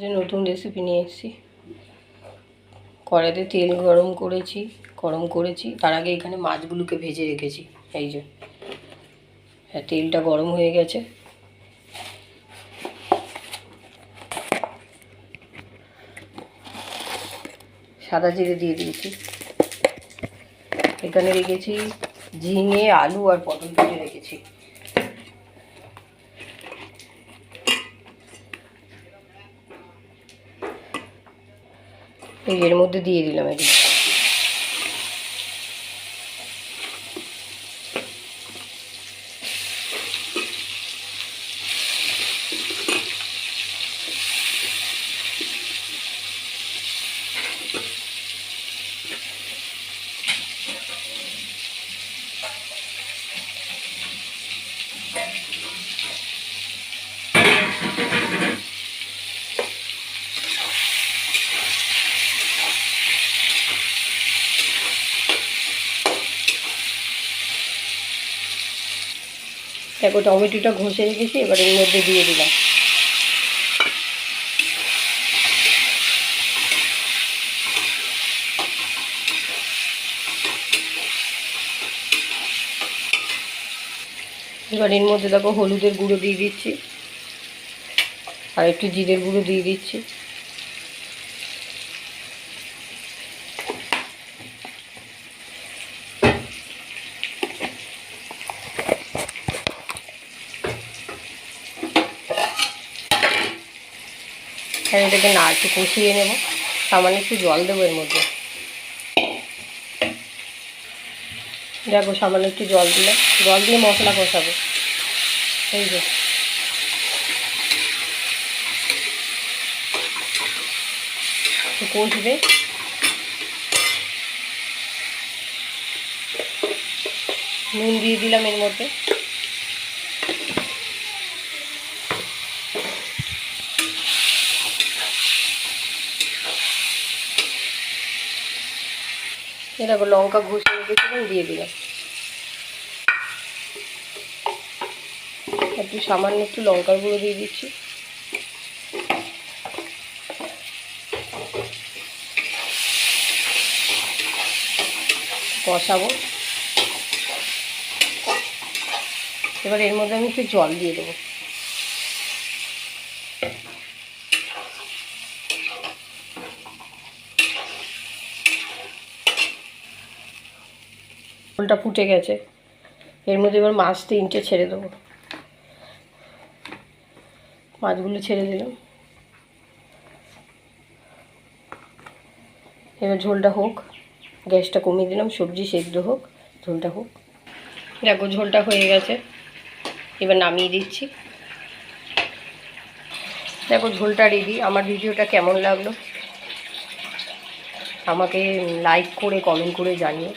যে নতুন রেসিপি নিয়ে এসেছি। কড়াইতে তেল গরম করেছি গরম করেছি। তার আগে এখানে মাছগুলোকে ভেজে রেখেছি, এই যে। হ্যাঁ তেলটা গরম হয়ে গেছে। সাদা জিরে দিয়ে দিয়েছি। এখানে রেখেছি ঝিঙে, আলু আর পটল ভেজে রেখেছি। এই এর মধ্যে দিয়ে দিলাম এগুলো দেখো টমেটোটা ঘষে রেখেছি, এবার এর মধ্যে দিয়ে দিলাম। এবার এর মধ্যে দেখো হলুদের গুঁড়ো দিয়ে দিচ্ছি, আর একটু জিরের গুঁড়ো দিয়ে দিচ্ছি। এখানে এটাকে না একটু কষিয়ে নেব। সামান্য একটু জল দেবো এর মধ্যে। দেখো, সামান্য একটু জল দিলাম। জল দিয়ে মশলা কষাবো। এই যে। কষবে। নুন দিয়ে দিলাম এর মধ্যে। এরকম লঙ্কা ঘষে রেখেছিলাম, দিয়ে দিলাম। একটু সামান্য একটু লঙ্কার গুঁড়ো দিয়ে দিচ্ছি। কষাবো। এবার এর মধ্যে আমি একটু জল দিয়ে দেবো। ঝোলটা ফুটে গেছে। এর মধ্যে এবার মাছ তিনটে ছেড়ে দেবো। মাছগুলো ছেড়ে দিলাম। এবার ঝোলটা হোক, গ্যাসটা কমিয়ে দিলাম, সবজি সেদ্ধ হোক, ঝোলটা হোক। দেখো, ঝোলটা হয়ে গেছে। এবার নামিয়ে দিচ্ছি। দেখো, ঝোলটা রেডি আমার ভিডিওটা কেমন লাগল? আমাকে লাইক করে কমেন্ট করে জানিও।